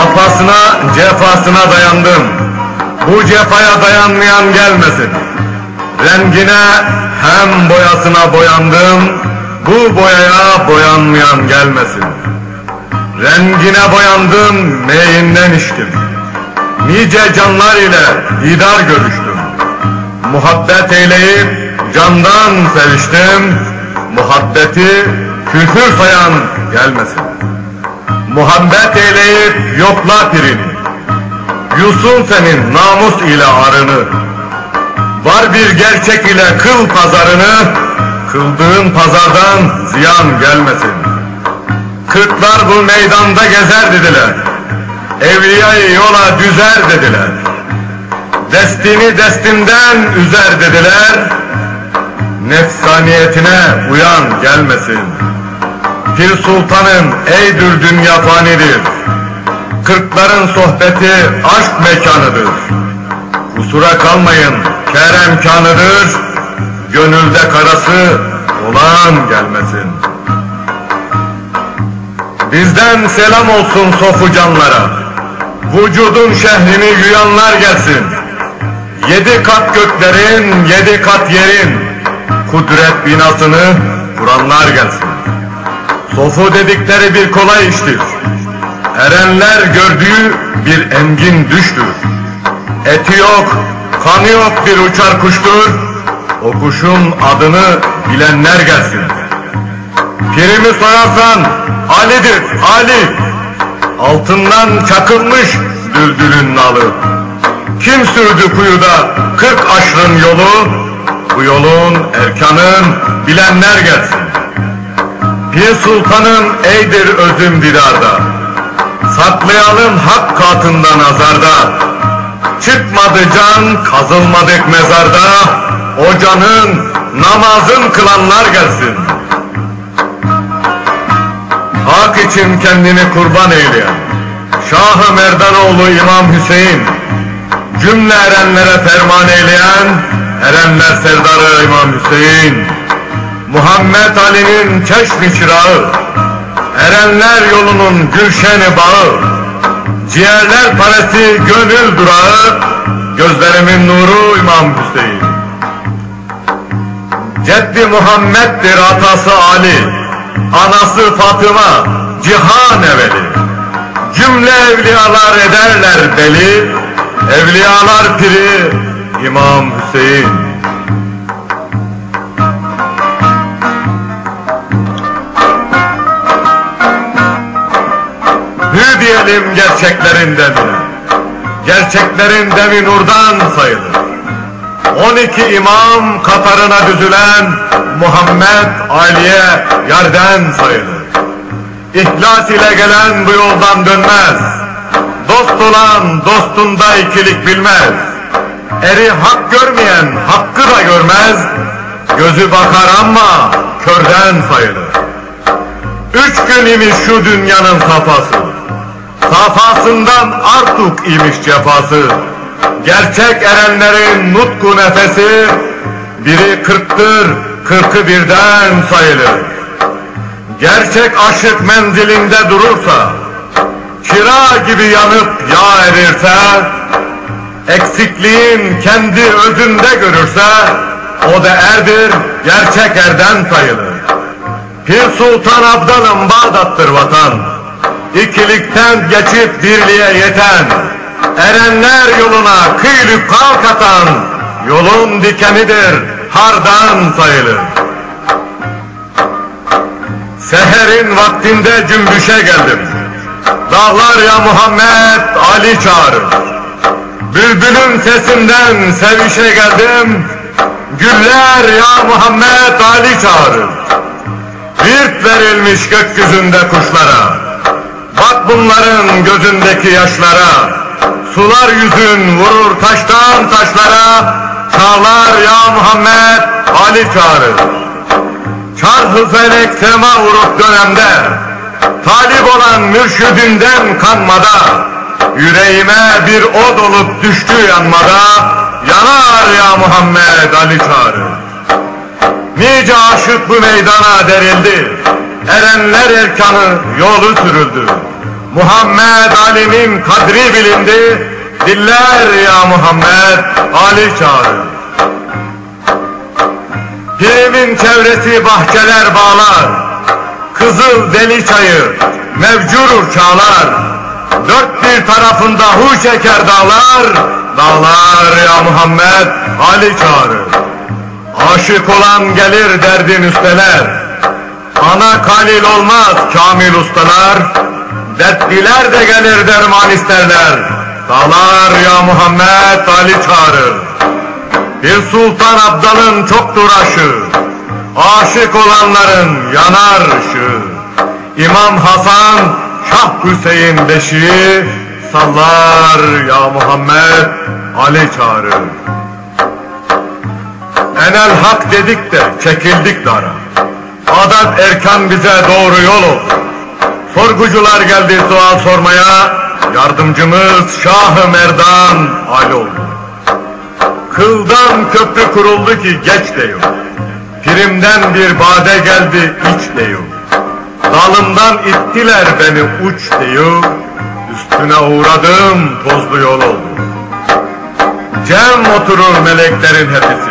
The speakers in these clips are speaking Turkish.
Kafasına, cefasına dayandım. Bu cefaya dayanmayan gelmesin. Rengine hem boyasına boyandım. Bu boyaya boyanmayan gelmesin. Rengine boyandım, meyinden içtim. Nice canlar ile didar görüştüm. Muhabbet eyleyip candan seviştim. Muhabbeti küfür sayan gelmesin. Muhabbet eyleyip yokla pirini. Yusun senin namus ile arını. Var bir gerçek ile kıl pazarını. Kıldığın pazardan ziyan gelmesin. Kırklar bu meydanda gezer dediler. Evliyayı yola düzer dediler. Destini destinden üzer dediler. Nefsaniyetine uyan gelmesin. Pir Sultan'ın eydür dünya fanidir. Kırkların sohbeti aşk mekanıdır. Kusura kalmayın kerem kanıdır. Gönülde karası olan gelmesin. Bizden selam olsun sofu canlara. Vücudun şehrini yuyanlar gelsin. Yedi kat göklerin, yedi kat yerin. Kudret binasını kuranlar gelsin. Sofu dedikleri bir kolay iştir. Erenler gördüğü bir engin düştür. Eti yok, kanı yok bir uçar kuştur. O kuşun adını bilenler gelsin. Pirimi sorarsan Ali'dir, Ali. Altından çakılmış düldülün nalı. Kim sürdü kuyuda kırk aşrın yolu? Bu yolun erkanın bilenler gelsin. Pir Sultan'ın eydir özüm didarda. Saklayalım hak katından azarda. Çıkmadı can, kazılmadık mezarda. O canın namazın kılanlar gelsin. Hak için kendini kurban eyleyen Şah-ı Merdanoğlu İmam Hüseyin Cümle erenlere ferman eyleyen Erenler Serdarı İmam Hüseyin Muhammed Ali'nin çeşmi çırağı Erenler yolunun gülşeni bağı Ciğerler parası gönül durağı Gözlerimin nuru İmam Hüseyin. Ceddi Muhammed'dir atası Ali Anası Fatıma cihan eveli. Cümle evliyalar ederler deli Evliyalar piri İmam Hüseyin Diyelim gerçeklerin demine Gerçeklerin demi nurdan sayılır 12 imam katarına düzülen Muhammed Ali'ye yerden sayılır. İhlas ile gelen bu yoldan dönmez. Dost olan dostunda ikilik bilmez. Eri hak görmeyen hakkı da görmez. Gözü bakar ama körden sayılır. Üç gün imiş şu dünyanın safası. Safasından artık imiş cefası. Gerçek erenlerin nutku nefesi biri kırktır, kırkı birden sayılır. Gerçek aşık menzilinde durursa, kira gibi yanıp yağ erirse, eksikliğin kendi özünde görürse, o da erdir, gerçek erden sayılır. Pir Sultan Abdal'ın Bağdat'tır vatan, ikilikten geçip birliğe yeten, Erenler yoluna kıylük kalk atan, yolun dikenidir, hardan sayılır. Seherin vaktinde cümbüşe geldim. Dağlar ya Muhammed Ali çağırır. Bülbülün sesinden sevişe geldim. Güller ya Muhammed Ali çağırır. Virt verilmiş gökyüzünde kuşlara. Bak bunların gözündeki yaşlara. Sular yüzün vurur taştan taşlara, çağlar ya Muhammed Ali çağırır. Çarhı felek sema vurup dönemde, talip olan mürşüdünden kanmada, yüreğime bir od olup düştü yanmada, yanar ya Muhammed Ali çağırır. Nice aşık bu meydana derildi, erenler erkanı yolu sürüldü. Muhammed Ali'nin kadri bilindi. Diller ya Muhammed Ali çağırır. Pirimin çevresi bahçeler bağlar. Kızıl deli çayı mevcurur çağlar. Dört bir tarafında hu şeker dağlar. Dağlar ya Muhammed Ali çağırır. Aşık olan gelir derdin üsteler. Ana kalil olmaz kamil ustalar. Dertliler de gelir derman isterler. Dağlar ya Muhammed Ali çağırır. Bir sultan abdalın çoktur aşı. Aşık olanların yanar ışığı. İmam Hasan, Şah Hüseyin beşiği sallar ya Muhammed Ali çağırır. Enel hak dedik de çekildik dara. Adat erkan bize doğru yol. Sorgucular geldi sual sormaya, yardımcımız Şah-ı Merdan Ali. Kıldan köprü kuruldu ki geç de yok. Pirimden bir bade geldi iç de yok. Dalımdan ittiler beni uç de yok. Üstüne uğradım tozlu yol oldu. Cem oturur meleklerin hepsi.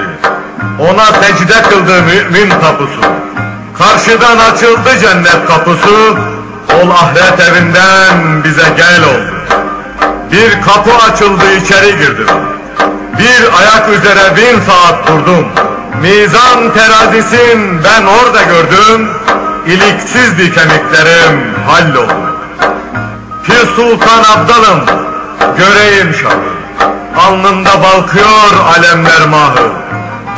Ona secde kıldı mümin tapusu. Karşıdan açıldı cennet kapısı. Ol ahiret evinden bize gel oldu. Bir kapı açıldı içeri girdim. Bir ayak üzere bin saat durdum. Mizan terazisin ben orada gördüm. İliksizdi kemiklerim halloldu. Pir Sultan Abdalım göreyim şahı. Alnında balkıyor alemler mahı.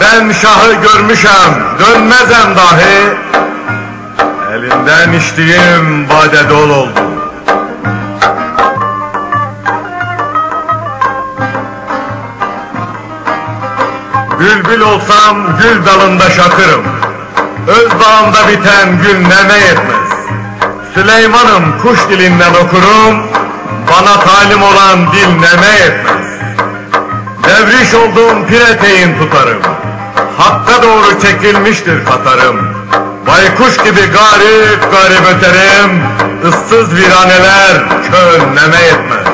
Ben şahı görmüşem dönmezem dahi. Elinden içtiğim bade dol oldu. Bülbül olsam gül dalında şakırım. Öz bağımda biten gül neme yetmez. Süleyman'ım kuş dilinden okurum. Bana talim olan dil neme yetmez. Devriş olduğum pir eteğin tutarım. Hakka doğru çekilmiştir katarım. Baykuş gibi garip garip öterim. Issız viraneler könleme yetmez.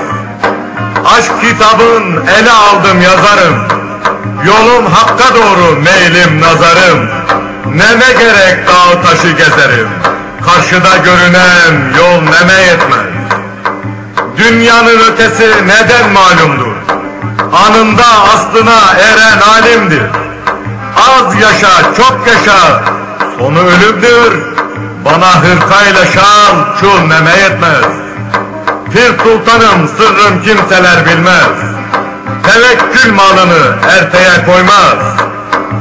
Aşk kitabın ele aldım yazarım. Yolum hakka doğru meylim nazarım. Neme gerek dağ taşı gezerim. Karşıda görünen yol neme yetmez. Dünyanın ötesi neden malumdur? Anında aslına eren alimdir. Az yaşa, çok yaşa, sonu ölümdür. Bana hırkayla şal, çul neme yetmez. Pir sultanım sırrım kimseler bilmez. Tevekkül malını erteye koymaz.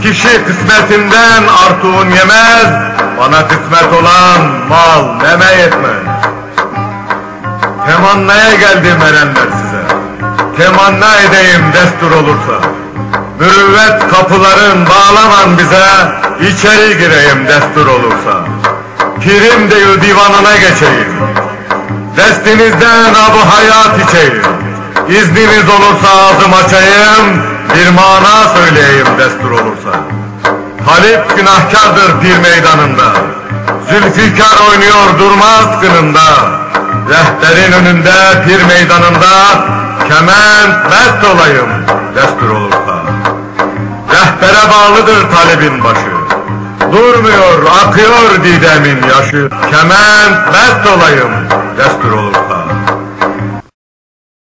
Kişi kısmetinden artuğun yemez. Bana kısmet olan mal neme yetmez. Temannaya geldim erenler. Temanna edeyim destur olursa. Mürüvvet kapıların bağlaman bize, içeri gireyim destur olursa. Pirim deyu divanına geçeyim. Destinizden abu hayat içeyim. İzniniz olursa ağzım açayım, bir mana söyleyeyim destur olursa. Talip günahkardır pir meydanında. Zülfikar oynuyor durmaz kınında. Rehberin önünde pir meydanında kement mest olayım destur olursa. Rehbere bağlıdır talebin başı. Durmuyor, akıyor didemin yaşı. Kement mest olayım destur olursa.